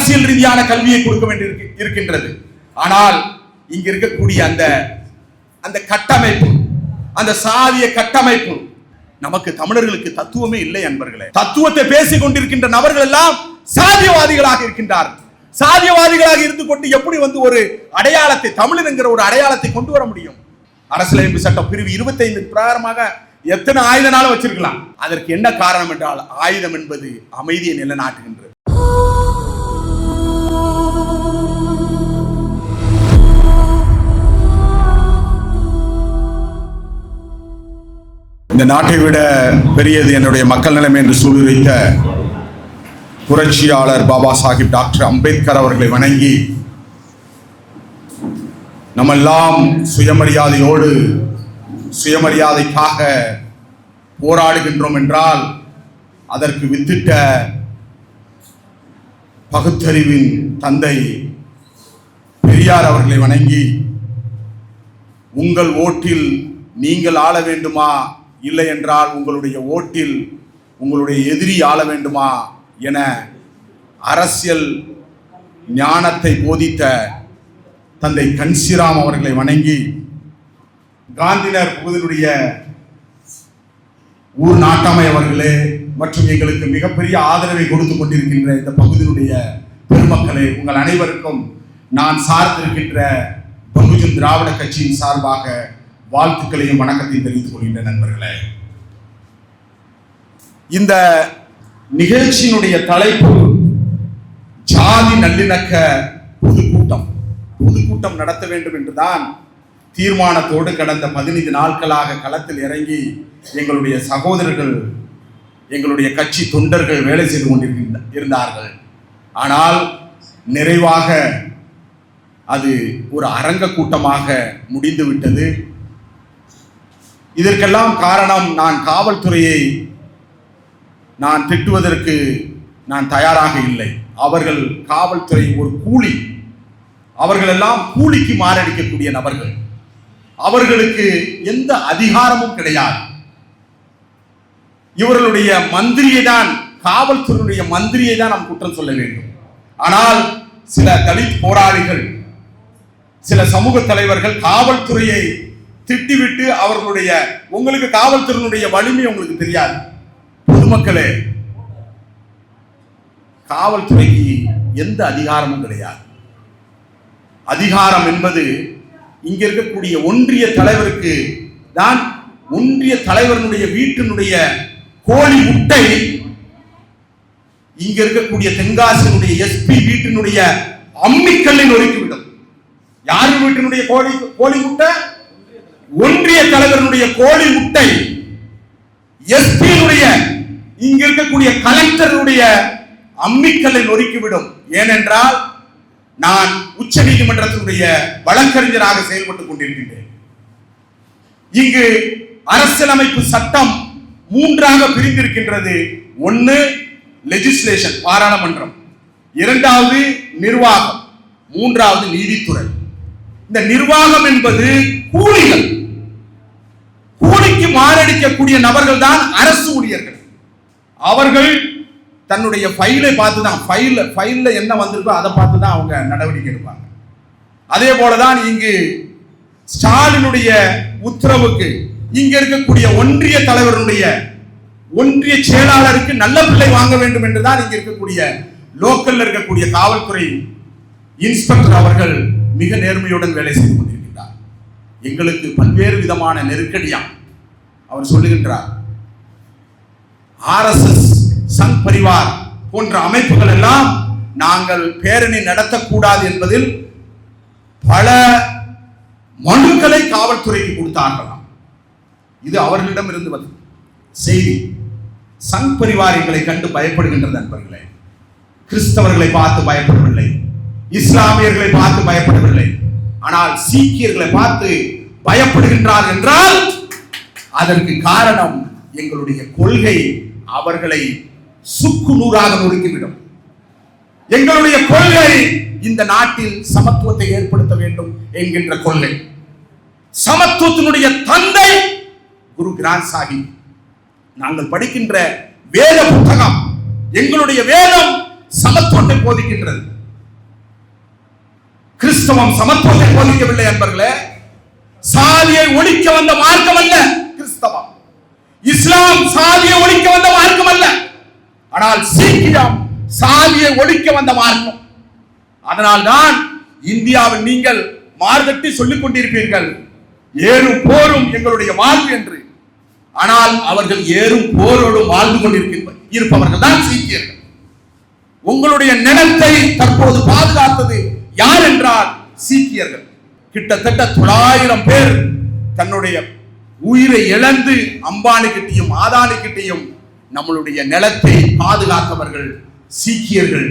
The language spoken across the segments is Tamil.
அரசியல் ரீதியான கல்வியை கொடுக்க வேண்டி இருக்கின்றது. ஆனால் இங்க இருக்கக்கூடிய அந்த அந்த கட்டமைப்பு அந்த சாதிய கட்டமைப்பு நமக்கு தமிழர்களுக்கு தத்துவமே இல்லை அன்பர்களே. தத்துவத்தை பேசிக் கொண்டிருக்கின்ற நபர்கள் எல்லாம் சாதியவாதிகளாக இருக்கின்றார்கள் சாதியவாதிகளாக இருந்து கொண்டு எப்படி வந்து ஒரு அடையாளத்தை தமிழன் என்கிற ஒரு அடையாளத்தை கொண்டு வர முடியும்? அரசியலமைப்பு சட்டம் பிரிவு 25 பிரகாரமாக எத்தனை ஆயுதனாலும் வச்சிருக்கலாம். அதற்கு என்ன காரணம் என்றால் ஆயுதம் என்பது அமைதியை நிலைநாட்டுகின்றது. இந்த நாட்டை விட பெரியது என்னுடைய மக்கள் நிலைமை என்று சூழ்நிலைத்த புரட்சியாளர் பாபா சாஹிப் டாக்டர் அம்பேத்கர் அவர்களை வணங்கி நம்மெல்லாம் சுயமரியாதையோடு சுயமரியாதைக்காக போராடுகின்றோம் என்றால் அதற்கு வித்திட்ட பகுத்தறிவின் தந்தை பெரியார் அவர்களை வணங்கி உங்கள் ஓட்டில் நீங்கள் ஆள வேண்டுமா? இல்லை என்றால் உங்களுடைய ஓட்டில் உங்களுடைய எதிரி ஆள வேண்டுமா என அரசியல் ஞானத்தை போதித்த தந்தை கன்சிராம் அவர்களை வணங்கி காந்தினர் பகுதியினுடைய ஊர் நாட்டாமை அவர்களே மற்றும் எங்களுக்கு மிகப்பெரிய ஆதரவை கொடுத்து கொண்டிருக்கின்ற இந்த பகுதியினுடைய பெருமக்களே உங்கள் அனைவருக்கும் நான் சார்ந்திருக்கின்ற பகுஜன் திராவிட கட்சியின் சார்பாக வாழ்த்துக்களையும் வணக்கத்தையும் தெரிவித்துக் கொள்கின்ற நண்பர்களே. இந்த நிகழ்ச்சியினுடைய தலைப்பு ஜாதி நல்லிணக்க பொதுக்கூட்டம். பொதுக்கூட்டம் நடத்த வேண்டும் என்றுதான் தீர்மானத்தோடு கடந்த பதினைந்து நாட்களாக களத்தில் இறங்கி எங்களுடைய சகோதரர்கள் எங்களுடைய கட்சி தொண்டர்கள் வேலை செய்து கொண்டிருக்கின்ற இருந்தார்கள். ஆனால் நிறைவாக அது ஒரு அரங்க கூட்டமாக முடிந்துவிட்டது. இதற்கெல்லாம் காரணம் நான் காவல்துறையை நான் திட்டுவதற்கு நான் தயாராக இல்லை. அவர்கள் காவல்துறை ஒரு கூலி. அவர்களெல்லாம் கூலிக்கு மாரடிக்கக்கூடிய நபர்கள். அவர்களுக்கு எந்த அதிகாரமும் கிடையாது. இவர்களுடைய மந்திரியை தான் காவல்துறையினுடைய மந்திரியை தான் நாம் குற்றம் சொல்ல வேண்டும். ஆனால் சில தலித் போராளிகள் சில சமூக தலைவர்கள் காவல்துறையை திட்டிவிட்டு அவர்களுடைய உங்களுக்கு காவல்துறையினுடைய வலிமை உங்களுக்கு தெரியாது. பொதுமக்களே காவல்துறைக்கு எந்த அதிகாரமும் கிடையாது. அதிகாரம் என்பது இங்க இருக்கக்கூடிய ஒன்றிய தலைவருக்கு தான் ஒன்றிய தலைவருடைய வீட்டினுடைய கோழி முட்டை இங்க இருக்கக்கூடிய தென்காசியினுடைய எஸ்பி வீட்டினுடைய அம்மிக்கல்லை நொறுக்கிவிடும். யார் வீட்டினுடைய கோழி கோழி முட்டை? ஒன்றிய தலைவருடைய கோழி முட்டை எஸ்பியினுடைய இங்க இருக்கக்கூடிய கலெக்டருடைய அம்மிக்கல்லை நொறுக்கிவிடும். ஏனென்றால் நான் உச்ச நீதிமன்றத்தினுடைய வழக்கறிஞராக செயல்பட்டுக் கொண்டிருக்கின்றேன். இங்கு அரசியலமைப்பு சட்டம் மூன்றாக பிரிந்திருக்கின்றது. ஒன்னு லெஜிஸ்லேஷன் பாராளுமன்றம். இரண்டாவது நிர்வாகம். மூன்றாவது நீதித்துறை. இந்த நிர்வாகம் என்பது கூலிகள். மாரடிக்கக்கூடிய நபர்கள் தான் அரசு ஊழியர்கள். அவர்கள் தன்னுடைய ஃபைலை பார்த்து தான் ஃபைல் ஃபைலில் என்ன வந்திருக்கோ அதை பார்த்து தான் அவங்க நடவடிக்கை எடுப்பாங்க. அதே போல தான் இங்கு ஸ்டாலினுடைய உத்தரவுக்கு இங்க இருக்கக்கூடிய ஒன்றிய தலைவருடைய ஒன்றிய செயலாளருக்கு நல்ல பிள்ளை வாங்க வேண்டும் என்றுதான் இங்க இருக்கக்கூடிய லோக்கல்ல இருக்கக்கூடிய காவல்துறை இன்ஸ்பெக்டர் அவர்கள் மிக நேர்மையுடன் வேலை செய்து கொண்டிருக்கிறார் எங்களுக்கு பல்வேறு விதமான நெருக்கடியாக அவர் சொல்லுகின்றார் ஆர்எஸ்எஸ் சங் பரிவார் போன்ற அமைப்புகள் எல்லாம் நாங்கள் பேரணி நடத்தக்கூடாது என்பதில் பல மனுக்களை காவல்துறைக்கு கொடுத்தார்களாம். இது அவர்களிடம் இருந்து வந்து செய்தி சங் பரிவார் எங்களை கண்டு பயப்படுகின்ற நண்பர்களே. கிறிஸ்தவர்களை பார்த்து பயப்படவில்லை. இஸ்லாமியர்களை பார்த்து பயப்படவில்லை. ஆனால் சீக்கியர்களை பார்த்து பயப்படுகின்றார் என்றால் அதற்கு காரணம் எங்களுடைய கொள்கை அவர்களை சுக்கு நூறாக நொறுக்கிவிடும். எங்களுடைய கொள்கை இந்த நாட்டில் சமத்துவத்தை ஏற்படுத்த வேண்டும் என்கின்ற கொள்கை. சமத்துவத்தினுடைய தந்தை குரு கிராந்த் சாஹிப். நாங்கள் படிக்கின்ற வேத புத்தகம் எங்களுடைய வேதம் சமத்துவத்தை போதிக்கின்றது. கிறிஸ்தவம் சமத்துவத்தை போதிக்கவில்லை என்பர்களே சாதியை ஒழிக்க வந்த மார்க்கம் அல்ல. கிறிஸ்தவம் இஸ்லாம் சாதியை ஒழிக்க வந்த மார்க்கம் அல்ல. ஆனால் சீக்கியம் சாதியை ஒழிக்க வந்த மார்க்கம். அதனால்தான் இந்தியாவில் நீங்கள் மார்கட்டி சொல்லிக் கொண்டிருப்பீர்கள். ஏறும் போரும் எங்களுடைய வாழ்வு என்று. ஆனால் அவர்கள் ஏறும் போரோடு வாழ்ந்து கொண்டிருக்கின்ற இருப்பவர்கள் தான் சீக்கியர்கள். உங்களுடைய நிலத்தை தற்போது பாதுகாத்தது யார் என்றால் சீக்கியர்கள். கிட்டத்தட்ட தொள்ளாயிரம் பேர் தன்னுடைய உயிரை இழந்து அம்பானி கிட்டையும் நம்மளுடைய நிலத்தை பாதுகாத்தவர்கள் சீக்கியர்கள்.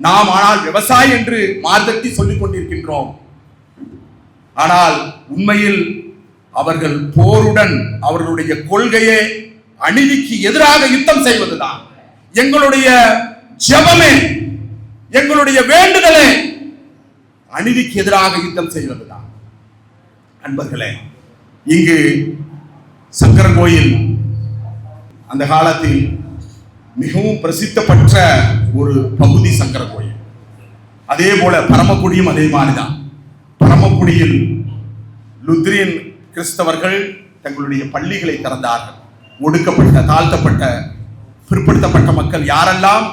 நாம் ஆனால் விவசாயி என்று மார்தட்டி சொல்லிக் கொண்டிருக்கின்றோம். ஆனால் உண்மையில் அவர்கள் போருடன் அவர்களுடைய கொள்கையே அநீதிக்கு எதிராக யுத்தம் செய்வதுதான். எங்களுடைய ஜபமே எங்களுடைய வேண்டுதலே அநீதிக்கு எதிராக யுத்தம் செய்வதுதான். அன்பர்களே இங்கு சங்கரன் கோயில் அந்த காலத்தில் மிகவும் பிரசித்த பெற்ற ஒரு பகுதி சங்கர கோயில். அதே போல பரமக்குடியும் அதே மாதிரிதான். பரமக்குடியில் லுத்ரியன் கிறிஸ்தவர்கள் தங்களுடைய பள்ளிகளை திறந்தார்கள். ஒடுக்கப்பட்ட தாழ்த்தப்பட்ட பிற்படுத்தப்பட்ட மக்கள் யாரெல்லாம்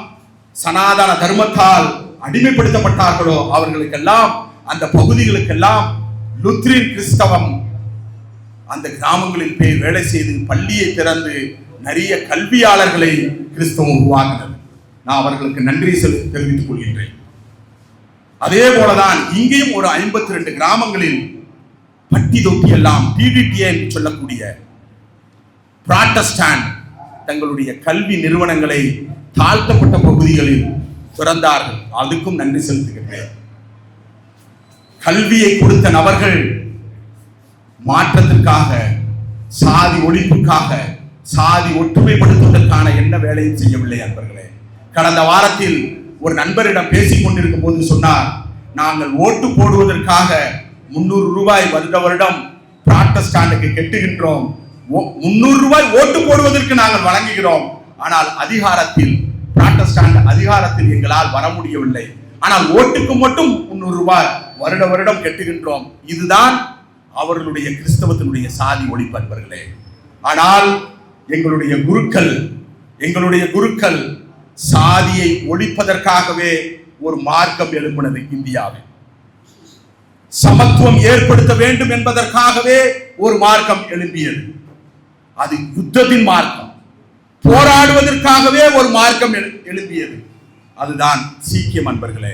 சனாதன தர்மத்தால் அடிமைப்படுத்தப்பட்டார்களோ அவர்களுக்கெல்லாம் அந்த பகுதிகளுக்கெல்லாம் லுத்ரின் கிறிஸ்தவம் அந்த கிராமங்களில் போய் வேலை செய்து பள்ளியை திறந்து நிறைய கல்வியாளர்களை கிறிஸ்தவம் உருவாக்கினது நான் அவர்களுக்கு நன்றி செலுத்தி தெரிவித்துக் கொள்கின்றேன். அதே போலதான் இங்கேயும் ஒரு ஐம்பத்தி ரெண்டு கிராமங்களில் பட்டி தொட்டி எல்லாம் பிடிடிஏ என்று சொல்லக்கூடிய பிராட்டஸ்டாண்ட் தங்களுடைய கல்வி நிறுவனங்களை தாழ்த்தப்பட்ட பகுதிகளில் திறந்தார்கள். அதுக்கும் நன்றி செலுத்துகின்றேன். கல்வியை கொடுத்த நபர்கள் மாற்றத்திற்காக சாதி ஒழிப்புக்காக சாதி ஒற்றுமைப்படுத்துவதற்கான என்ன வேலையும் செய்யவில்லை அன்பர்களே. கடந்த வாரத்தில் ஒரு நண்பரிடம் பேசிக் கொண்டிருக்கும் போது சொன்னார் நாங்கள் ஓட்டு போடுவதற்காக முன்னூறு ரூபாய் வருட வருடம் பிராட்டஸ்டாண்டுக்கு கெட்டுகின்றோம். முன்னூறு ரூபாய் ஓட்டு போடுவதற்கு நாங்கள் வழங்குகிறோம். ஆனால் அதிகாரத்தில் பிராட்டஸ்டாண்ட் அதிகாரத்தில் எங்களால் வர முடியவில்லை. ஆனால் ஓட்டுக்கு மட்டும் முன்னூறு ரூபாய் வருட வருடம் கெட்டுகின்றோம். இதுதான் அவர்களுடைய கிறிஸ்தவத்தினுடைய சாதி ஒழிப்பன்பர்களே ஆனால் எங்களுடைய குருக்கள் எங்களுடைய குருக்கள் சாதியை ஒழிப்பதற்காகவே ஒரு மார்க்கம் எழுப்பினது இந்தியாவில். சமத்துவம் ஏற்படுத்த வேண்டும் என்பதற்காகவே ஒரு மார்க்கம் எழுப்பியது அது யுத்தத்தின் மார்க்கம். போராடுவதற்காகவே ஒரு மார்க்கம் எழு- எழும்பியது. அதுதான் சீக்கியம் அன்பர்களே.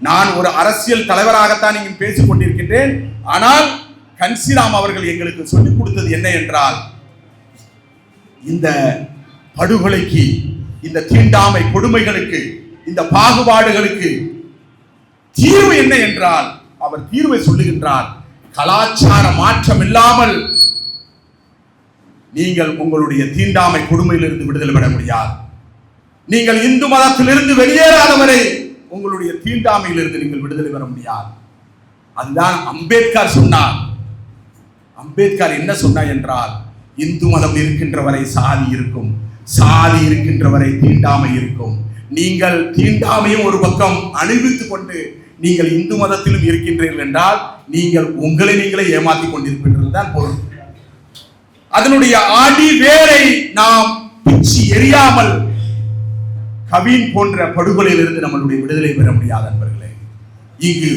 நான் ஒரு அரசியல் தலைவராகத்தான் இங்கு பேசிக் கொண்டிருக்கின்றேன் ஆனால் கன்சிராம் அவர்கள் எங்களுக்கு சொல்லிக் கொடுத்தது என்ன என்றால் இந்த படுகொலைக்கு இந்த தீண்டாமை கொடுமைகளுக்கு இந்த பாகுபாடுகளுக்கு தீர்வு என்ன என்றால் அவர் தீர்வை சொல்லுகின்றார் கலாச்சார மாற்றம் இல்லாமல் நீங்கள் உங்களுடைய தீண்டாமை கொடுமையிலிருந்து விடுதலை பெற முடியாது. நீங்கள் இந்து மதத்திலிருந்து வெளியேறாதவரை உங்களுடைய தீண்டாமையிலிருந்து நீங்கள் விடுதலை பெற முடியாது. அதுதான் அம்பேத்கர் சொன்னார். அம்பேத்கர் என்ன சொன்னார் என்றால் இந்து மதம் இருக்கின்ற வரை சாதி இருக்கும் சாதி இருக்கின்ற வரை தீண்டாமை இருக்கும். நீங்கள் தீண்டாமையும் ஒரு பக்கம் அணிவித்துக் கொண்டு நீங்கள் இந்து மதத்திலும் இருக்கின்றீர்கள் என்றால் நீங்கள் உங்களை நீங்களே ஏமாத்திக் கொண்டிருக்கின்றது தான் பொருள். அதனுடைய ஆடி வேரை நாம் பிச்சு எரியாமல் கவின் போன்ற படுகொலையிலிருந்து நம்மளுடைய விடுதலை பெற முடியாது நண்பர்களே இங்கு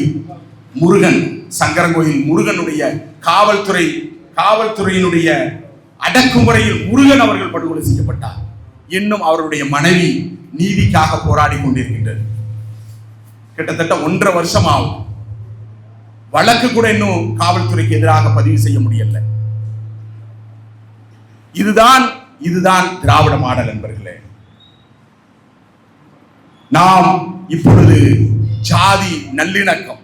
முருகன் சங்கரங்கோயில் முருகனுடைய காவல்துறை காவல்துறையினுடைய அடக்குமுறையில் முருகன் அவர்கள் படுகொலை செய்யப்பட்டார். இன்னும் அவருடைய மனைவி நீதிக்காக போராடி கொண்டிருக்கின்றது. கிட்டத்தட்ட ஒன்றரை வருஷம் ஆகும் வழக்கு கூட இன்னும் காவல்துறைக்கு எதிராக பதிவு செய்ய முடியல. இதுதான் இதுதான் திராவிட மாடல் என்பர்களே. நாம் இப்பொழுது ஜாதி நல்லிணக்கம்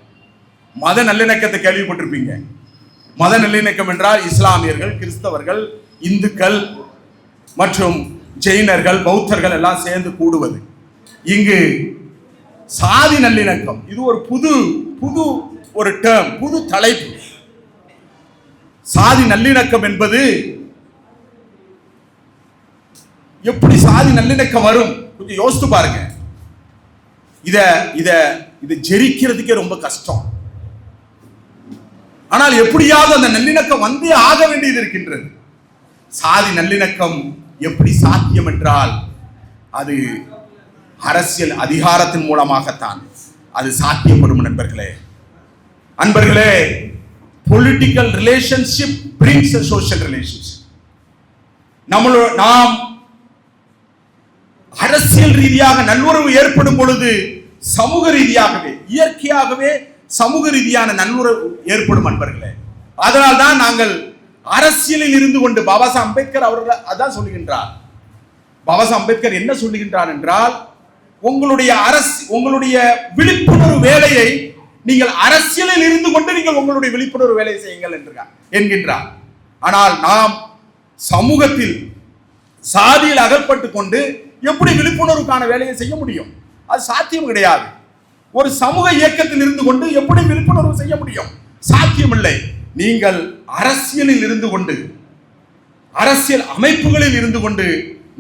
மத நல்லிணக்கத்தை கேள்விப்பட்டிருப்பீங்க. மத நல்லிணக்கம் என்றால் இஸ்லாமியர்கள் கிறிஸ்தவர்கள் இந்துக்கள் மற்றும் ஜெயினர்கள் பௌத்தர்கள் எல்லாம் சேர்ந்து கூடுவது. இங்கு சாதி நல்லிணக்கம் இது ஒரு புது புது ஒரு டேர்ம் புது தலைப்பு. சாதி நல்லிணக்கம் என்பது எப்படி சாதி நல்லிணக்கம் வரும்? கொஞ்சம் யோசித்து பாருங்க. இத இத இது ஜெரிக்கிறதுக்கே ரொம்ப கஷ்டம். ஆனால் எப்படியாவது அந்த நல்லிணக்கம் வந்தே ஆக வேண்டியது இருக்கின்றது. சாதி நல்லிணக்கம் எப்படி சாத்தியம் என்றால் அது அரசியல் அதிகாரத்தின் மூலமாகத்தான் அது சாத்தியப்படும் நண்பர்களே. அன்பர்களே political relationship brings social relationship நம்மளோ நாம் அரசியல் ரீதியாக நல்லுறவு ஏற்படும் பொழுது சமூக ரீதியாகவே இயற்கையாகவே சமூக ரீதியான நன்முறை ஏற்படும் அன்பர்களே. அதனால் தான் நாங்கள் அரசியலில் இருந்து கொண்டு பாபா சாஹ் அம்பேத்கர் அவர்கள் அதான் சொல்லுகின்றார். பாபா சாஹ் அம்பேத்கர் என்ன சொல்லுகின்றார் என்றால் உங்களுடைய அரசு உங்களுடைய விழிப்புணர்வு வேலையை நீங்கள் அரசியலில் இருந்து கொண்டு நீங்கள் உங்களுடைய விழிப்புணர்வு வேலையை செய்யுங்கள் என்றார் என்கின்றார். ஆனால் நாம் சமூகத்தில் சாதியில் அகற்பட்டு கொண்டு எப்படி விழிப்புணர்வுக்கான வேலையை செய்ய முடியும்? அது சாத்தியம் கிடையாது. ஒரு சமூக இயக்கத்தில் இருந்து கொண்டு எப்படி விழிப்புணர்வு செய்ய முடியும்? சாத்தியமில்லை. நீங்கள் அரசியலில் இருந்து கொண்டு அரசியல் அமைப்புகளில் இருந்து கொண்டு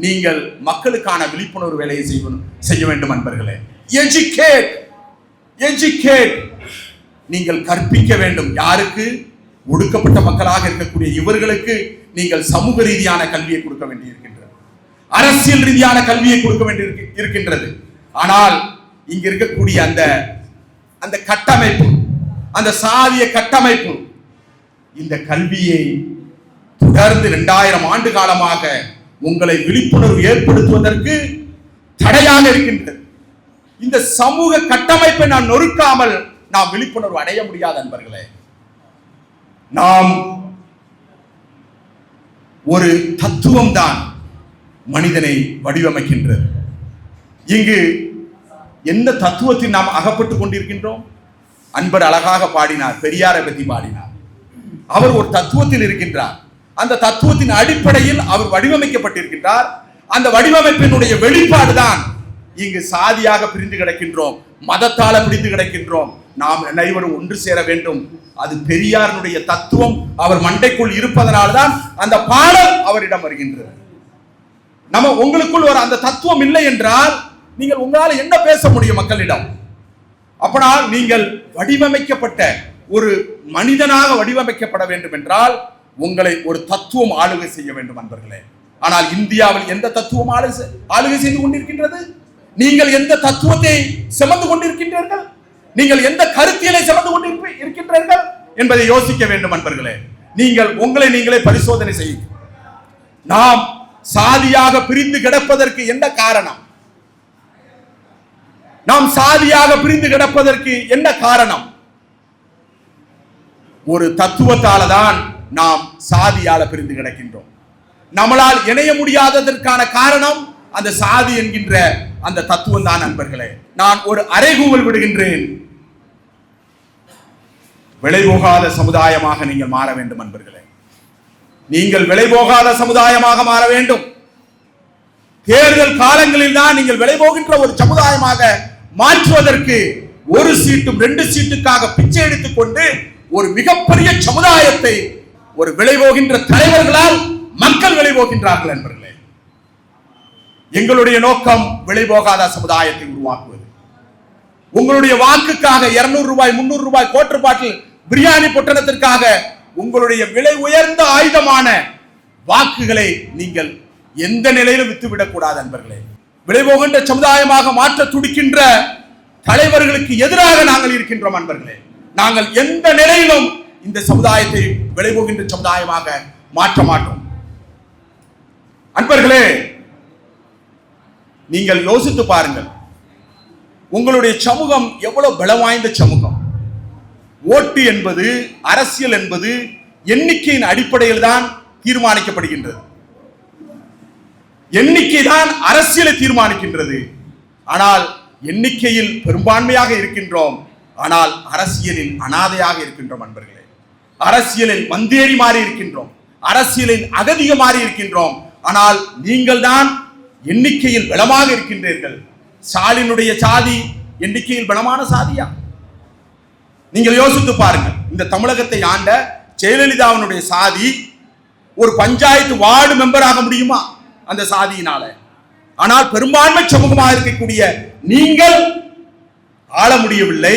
நீங்கள் மக்களுக்கான விழிப்புணர்வு வேலையை செய்ய செய்ய வேண்டும் அன்பர்களே. Educate educate. நீங்கள் கற்பிக்க வேண்டும் யாருக்கு? ஒடுக்கப்பட்ட மக்களாக இருக்கக்கூடிய இவர்களுக்கு நீங்கள் சமூக ரீதியான கல்வியை கொடுக்க வேண்டியிருக்கின்றது. அரசியல் ரீதியான கல்வியை கொடுக்க வேண்டி இருக்கின்றது ஆனால் இங்க இருக்கக்கூடிய அந்த அந்த கட்டமைப்பு அந்த சாதிய கட்டமைப்பு இந்த கல்வியை தொடர்ந்து இரண்டாயிரம் ஆண்டு காலமாக உங்களை விழிப்புணர்வு ஏற்படுத்துவதற்கு தடையாக இருக்கின்றது. இந்த சமூக கட்டமைப்பை நாம் நொறுக்காமல் நாம் விழிப்புணர்வு அடைய முடியாத அன்பர்களே. நாம் ஒரு தத்துவம் தான் மனிதனை வடிவமைக்கின்றது. இங்கு எந்த தத்துவத்தில் நாம் அகப்பட்டுக் கொண்டிருக்கின்றோம்? அன்பர் அழகாக பாடினார் பெரியாரை பற்றி பாடினார். அவர் ஒரு தத்துவத்தில் இருக்கின்றார். அந்த தத்துவத்தின் அடிப்படையில் அவர் வடிவமைக்கப்பட்டிருக்கின்றார். அந்த வடிவமைப்பினுடைய வெளிப்பாடு தான் இங்கு சாதியாக பிரிந்து கிடக்கின்றோம் மதத்தால பிரிந்து கிடக்கின்றோம். நாம் அனைவரும் ஒன்று சேர வேண்டும். அது பெரியாருடைய தத்துவம். அவர் மண்டைக்குள் இருப்பதனால்தான் அந்த பாடல் அவரிடம் வருகின்றது. நம்ம உங்களுக்குள் ஒரு அந்த தத்துவம் இல்லை என்றால் நீங்கள் உங்களால் என்ன பேச முடியும் மக்களிடம்? அப்பனால் நீங்கள் வடிவமைக்கப்பட்ட ஒரு மனிதனாக வடிவமைக்கப்பட வேண்டும் என்றால் உங்களை ஒரு தத்துவம் ஆளுகை செய்ய வேண்டும் அன்பர்களே. ஆனால் இந்தியாவில் எந்த தத்துவம் ஆளு- ஆளுகை செய்து கொண்டிருக்கின்றது? நீங்கள் எந்த தத்துவத்தை சுமந்து கொண்டிருக்கின்றீர்கள்? நீங்கள் எந்த கருத்தியலை சுமந்து கொண்டிருப்ப- இருக்கின்றீர்கள்? என்பதை யோசிக்க வேண்டும் அன்பர்களே. நீங்கள் உங்களை நீங்களே பரிசோதனை செய்யுங்கள். நாம் சாதியாக பிரிந்து கிடப்பதற்கு என்ன காரணம்? நாம் சாதியாக பிரிந்து கிடப்பதற்கு என்ன காரணம்? ஒரு தத்துவத்தால தான் நாம் சாதியால பிரிந்து கிடக்கின்றோம். நம்மளால் இணைய முடியாததற்கான காரணம் அந்த சாதி என்கின்ற அந்த தத்துவம் தான் நண்பர்களே. நான் ஒரு அறைகூவல் விடுகின்றேன். விளைபோகாத சமுதாயமாக நீங்கள் மாற வேண்டும் நண்பர்களே. நீங்கள் விளைபோகாத சமுதாயமாக மாற வேண்டும். தேர்தல் காலங்களில் தான் நீங்கள் விலை போகின்ற ஒரு சமுதாயமாக மாற்றுவதற்கு ஒரு சீட்டும் ரெண்டு சீட்டுக்காக பிச்சை எடுத்துக்கொண்டு ஒரு மிகப்பெரிய சமுதாயத்தை ஒரு விளைவோகின்ற தலைவர்களால் மக்கள் விளைவோகின்றார்கள் என்பர்களே எங்களுடைய நோக்கம் விலைபோகாத சமுதாயத்தை உருவாக்குவது. உங்களுடைய வாக்குக்காக 200 ரூபாய் முன்னூறு ரூபாய் கோட்டர் பாட்டில் பிரியாணி பொட்டணத்திற்காக உங்களுடைய விலை உயர்ந்த ஆயுதமான வாக்குகளை நீங்கள் எந்த நிலையிலும் வித்துவிடக்கூடாது அன்பர்களே விளைபோகின்ற சமுதாயமாக மாற்ற துடிக்கின்ற தலைவர்களுக்கு எதிராக நாங்கள் இருக்கின்றோம் அன்பர்களே. நாங்கள் எந்த நிலையிலும் இந்த சமுதாயத்தை விளைபோகின்ற சமுதாயமாக மாற்ற மாட்டோம். அன்பர்களே நீங்கள் யோசித்து பாருங்கள். உங்களுடைய சமூகம் எவ்வளவு பலம் வாய்ந்த சமூகம். ஓட்டு என்பது அரசியல் என்பது எண்ணிக்கையின் அடிப்படையில் தான் தீர்மானிக்கப்படுகின்றது. எண்ணிக்கை தான் அரசியலை தீர்மானிக்கின்றது. ஆனால் எண்ணிக்கையில் பெரும்பான்மையாக இருக்கின்றோம். ஆனால் அரசியலில் அனாதையாக இருக்கின்றோம் அன்பர்களே. அரசியலில் மந்தேறி மாறி இருக்கின்றோம். அரசியலில் அகதிக மாறி இருக்கின்றோம். ஆனால் நீங்கள் தான் எண்ணிக்கையில் பலமாக இருக்கின்றீர்கள். ஸ்டாலினுடைய சாதி எண்ணிக்கையில் பலமான சாதியா? நீங்கள் யோசித்து பாருங்கள். இந்த தமிழகத்தை ஆண்ட ஜெயலலிதாவினுடைய சாதி ஒரு பஞ்சாயத்து வார்டு மெம்பர் ஆக முடியுமா? அந்த சாதியினால. ஆனால் பெரும்பான்மை சமூகமாக இருக்கக்கூடிய நீங்கள் ஆள முடியவில்லை.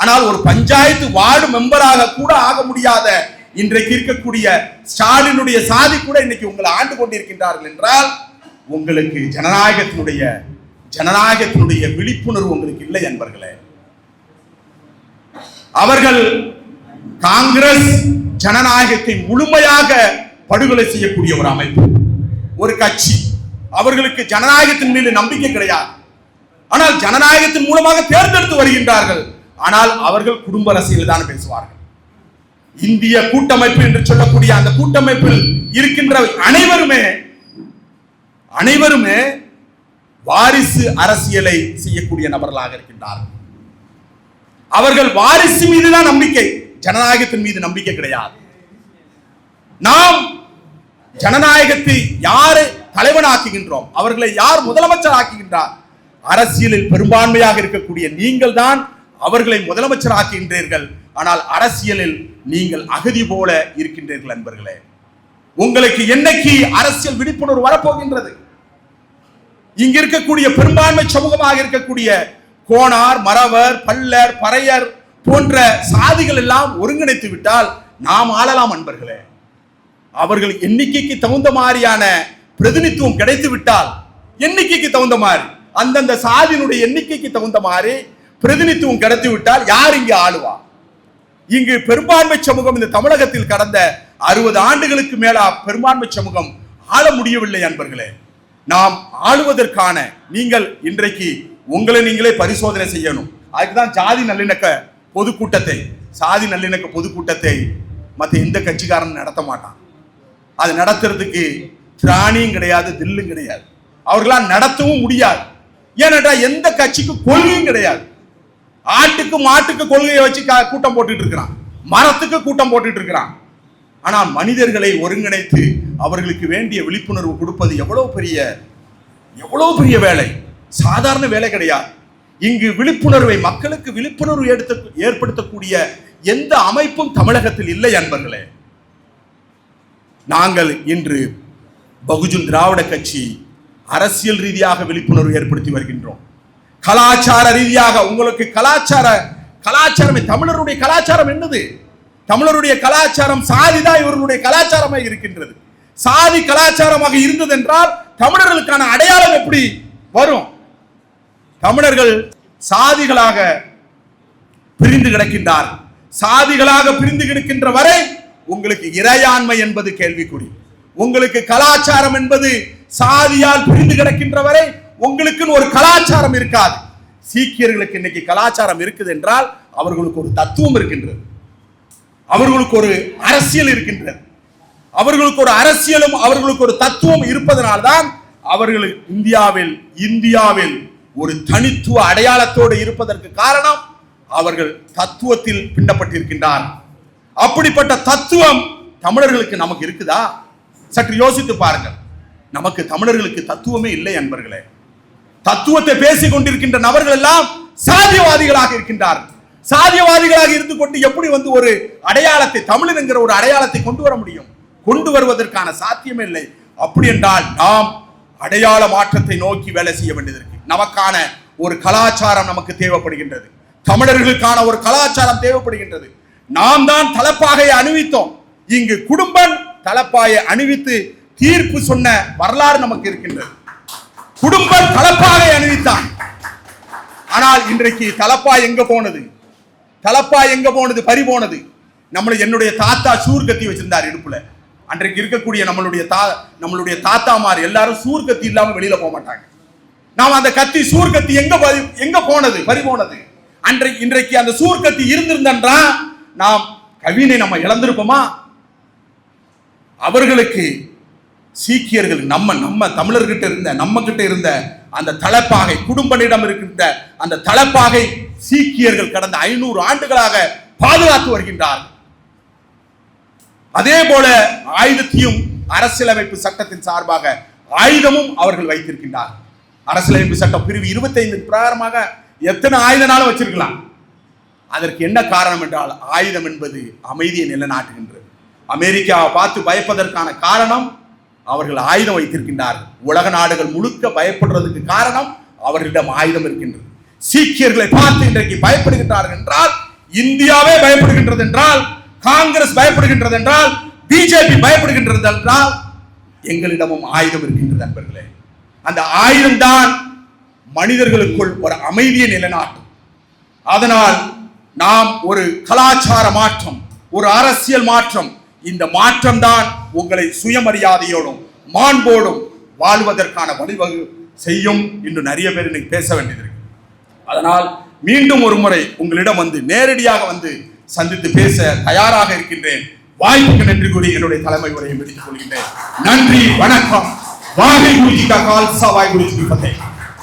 ஆனால் ஒரு பஞ்சாயத்து வார்டு மெம்பராக கூட ஆக முடியாத இன்றைக்கு இருக்கக்கூடிய ஸ்டாலினுடைய சாதி கூட இன்னைக்கு உங்களை ஆண்டு கொண்டிருக்கின்றார்கள் என்றால் உங்களுக்கு ஜனநாயகத்தினுடைய ஜனநாயகத்தினுடைய விழிப்புணர்வு உங்களுக்கு இல்லை என்பர்களே. அவர்கள் காங்கிரஸ் ஜனநாயகத்தை முழுமையாக படுகொலை செய்யக்கூடிய ஒரு அமைப்பு. ஒரு கட்சி. அவர்களுக்கு ஜனநாயகத்தின் மீது நம்பிக்கை கிடையாது. ஆனால் ஜனநாயகத்தின் மூலமாக தேர்ந்தெடுத்து வருகின்றார்கள். ஆனால் அவர்கள் குடும்ப அரசியல் தான் பேசுவார்கள். இந்திய கூட்டமைப்பு என்று சொல்லக்கூடிய அந்த கூட்டமைப்பில் இருக்கின்ற அனைவருமே அனைவருமே வாரிசு அரசியலை செய்யக்கூடிய நபர்களாக இருக்கின்றார்கள். அவர்கள் வாரிசு மீதுதான் நம்பிக்கை. ஜனநாயகத்தின் மீது நம்பிக்கை கிடையாது. நாம் ஜனநாயகத்தை யாரை தலைவனாக்குகின்றோம்? அவர்களை யார் முதலமைச்சர் ஆக்குகின்றார் அரசியலில் பெரும்பான்மையாக இருக்கக்கூடிய நீங்கள் தான் அவர்களை முதலமைச்சர் ஆக்குகின்றீர்கள் ஆனால் அரசியலில் நீங்கள் அகதி போல இருக்கின்றீர்கள் நண்பர்களே. உங்களுக்கு என்னைக்கு அரசியல் விழிப்புணர்வு வரப்போகின்றது? இங்க இருக்கக்கூடிய பெரும்பான்மை சமூகமாக இருக்கக்கூடிய கோணார் மறவர் பல்லர் பறையர் போன்ற சாதிகள் எல்லாம் ஒருங்கிணைத்து விட்டால் நாம் ஆளலாம் அன்பர்களே அவர்கள் எண்ணிக்கைக்கு தகுந்த மாதிரியான பிரதிநிதித்துவம் கிடைத்து விட்டால் எண்ணிக்கைக்கு தகுந்த மாதிரி அந்தந்த சாதியினுடைய எண்ணிக்கைக்கு தகுந்த மாதிரி பிரதிநிதித்துவம் கிடைத்து விட்டால் யார் இங்கு ஆளுவா? இங்கு பெரும்பான்மை சமூகம் இந்த தமிழகத்தில் கடந்த அறுபது ஆண்டுகளுக்கு மேலா பெரும்பான்மை சமூகம் ஆள முடியவில்லை அன்பர்களே. நாம் ஆளுவதற்கான நீங்கள் இன்றைக்கு உங்களை நீங்களே பரிசோதனை செய்யணும். அதுக்குதான் ஜாதி நல்லிணக்க பொதுக்கூட்டத்தை சாதி நல்லிணக்க பொதுக்கூட்டத்தை மற்ற எந்த கட்சிக்காரன் நடத்த மாட்டான். அது நடத்துறதுக்கு திராணியும் கிடையாது தில்லும் கிடையாது. அவர்களால் நடத்தவும் முடியாது. ஏனென்றால் எந்த கட்சிக்கும் கொள்கையும் கிடையாது. ஆட்டுக்கு மாட்டுக்கு கொள்கையை வச்சு கூட்டம் போட்டுட்டு இருக்கிறான். மரத்துக்கு கூட்டம் போட்டுட்டு இருக்கிறான். ஆனால் மனிதர்களை ஒருங்கிணைத்து அவர்களுக்கு வேண்டிய விழிப்புணர்வு கொடுப்பது எவ்வளோ பெரிய எவ்வளோ பெரிய வேலை. சாதாரண வேலை கிடையாது. இங்கு விழிப்புணர்வை மக்களுக்கு விழிப்புணர்வு எடுத்து ஏற்படுத்தக்கூடிய எந்த அமைப்பும் தமிழகத்தில் இல்லை அன்பர்களே. நாங்கள் இன்று பகுஜன் திராவிட கட்சி அரசியல் ரீதியாக விழிப்புணர்வு ஏற்படுத்தி வருகின்றோம். கலாச்சார ரீதியாக உங்களுக்கு கலாச்சார கலாச்சாரமே தமிழருடைய கலாச்சாரம் என்னது? தமிழருடைய கலாச்சாரம் சாதிதான் இவர்களுடைய கலாச்சாரமாக இருக்கின்றது. சாதி கலாச்சாரமாக இருந்தது என்றால் தமிழர்களுக்கான அடையாளம் எப்படி வரும்? தமிழர்கள் சாதிகளாக பிரிந்து கிடக்கின்றார் சாதிகளாக பிரிந்து கிடக்கின்ற வரை உங்களுக்கு இறையாண்மை என்பது கேள்விக்குறி. உங்களுக்கு கலாச்சாரம் என்பது சாதியால் பிரிந்து கிடக்கின்ற வரை உங்களுக்குன்னு ஒரு கலாச்சாரம் இருக்காது. சீக்கியர்களுக்கு இன்னைக்கு கலாச்சாரம் இருக்குது என்றால் அவர்களுக்கு ஒரு தத்துவம் இருக்கின்றது. அவர்களுக்கு ஒரு அரசியல் இருக்கின்றது. அவர்களுக்கு ஒரு அரசியலும் அவர்களுக்கு ஒரு தத்துவம் இருப்பதனால்தான் அவர்கள் இந்தியாவில் இந்தியாவில் ஒரு தனித்துவ அடையாளத்தோடு இருப்பதற்கு காரணம் அவர்கள் தத்துவத்தில் பின்னப்பட்டிருக்கின்றார் அப்படிப்பட்ட தத்துவம் தமிழர்களுக்கு நமக்கு இருக்குதா? சற்று யோசித்து பாருங்கள். நமக்கு தமிழர்களுக்கு தத்துவமே இல்லை என்பர்களே தத்துவத்தை பேசிக் கொண்டிருக்கின்ற நபர்கள் எல்லாம் சாதியவாதிகளாக இருக்கின்றார்கள். சாதியவாதிகளாக இருந்து கொண்டு எப்படி வந்து ஒரு அடையாளத்தை தமிழன் என்கிற ஒரு அடையாளத்தை கொண்டு வர முடியும்? கொண்டு வருவதற்கான சாத்தியமே இல்லை. அப்படி என்றால் நாம் அடையாள மாற்றத்தை நோக்கி வேலை செய்ய வேண்டியது இருக்கு. நமக்கான ஒரு கலாச்சாரம் நமக்கு தேவைப்படுகின்றது. தமிழர்களுக்கான ஒரு கலாச்சாரம் தேவைப்படுகின்றது. நாம் தான் தலப்பாகையை அணிவித்தோம். இங்கு குடும்பம் தலப்பாயை அணிவித்து தீர்ப்பு சொன்ன வரலாறு நமக்கு இருக்கின்றது. குடும்பம் தலப்பாகை அணிவித்தான். ஆனால் இன்றைக்கு தலப்பாய் எங்க போனது? தலப்பாய் எங்க போனது? பறி போனது. நம்மளை என்னுடைய தாத்தா சூர் கத்தி வச்சிருந்தார் இடுப்புல. அன்றைக்கு இருக்கக்கூடிய நம்மளுடைய தா நம்மளுடைய தாத்தாமார் எல்லாரும் சூர் கத்தி இல்லாம வெளியில போக மாட்டாங்க. நாம் அந்த கத்தி சூர்கத்தி எங்க எங்க போனது? பறி போனது. அன்றைக்கு இன்றைக்கு அந்த சூர் கத்தி இருந்திருந்தா நாம் கவினை நம்ம இழந்திருப்போமா? அவர்களுக்கு சீக்கியர்கள் நம்ம நம்ம தமிழர்கிட்ட இருந்த நம்ம கிட்ட இருந்த அந்த தலைப்பாகை குடும்பனிடம் இருக்கின்ற அந்த தலைப்பாகை சீக்கியர்கள் கடந்த ஐநூறு ஆண்டுகளாக பாதுகாத்து வருகின்றார்கள். அதே போல ஆயுதத்தையும் அரசியலமைப்பு சட்டத்தின் சார்பாக ஆயுதமும் அவர்கள் வைத்திருக்கின்றார் அரசியலமைப்பு சட்டம் பிரிவு 25 பிரகாரமாக எத்தனை ஆயுதனாலும் வச்சிருக்கலாம். அதற்கு என்ன காரணம் என்றால் ஆயுதம் என்பது அமைதியை நிலைநாட்டுகின்றது. அமெரிக்காவை பார்த்து பயப்பதற்கான காரணம் அவர்கள் ஆயுதம் வைத்திருக்கின்றார்கள். உலக நாடுகள் முழுக்க பயப்படுறதுக்கு காரணம் அவர்களிடம் ஆயுதம் இருக்கின்றது. சீக்கியர்களை பார்த்து இன்றைக்கு பயப்படுகின்றார்கள் என்றால் இந்தியாவே பயப்படுகின்றது என்றால் காங்கிரஸ் பயப்படுகின்றது என்றால் பிஜேபி பயப்படுகின்றது என்றால் எங்களிடமும் ஆயுதம் இருக்கின்றது நண்பர்களே அந்த ஆயுதம் தான் மனிதர்களுக்குள் ஒரு அமைதியை நிலைநாட்டும். அதனால் நாம் ஒரு கலாச்சார மாற்றம் ஒரு அரசியல் மாற்றம். இந்த மாற்றம் தான் உங்களை சுயமரியாதையோடும் மாண்போடும் வாழ்வதற்கான வழிவகு செய்யும் என்று நிறைய பேர் இன்னைக்கு பேச வேண்டியது இருக்கு அதனால் மீண்டும் ஒரு முறை உங்களிடம் வந்து நேரடியாக வந்து சந்தித்து பேச தயாராக இருக்கின்றேன். வாய்ப்புக்கு நன்றி கூறி என்னுடைய தலைமை உரையை முடித்துக் கொள்கின்றேன். நன்றி வணக்கம். வாகை குருஜி கால்சா வாய் குருஜி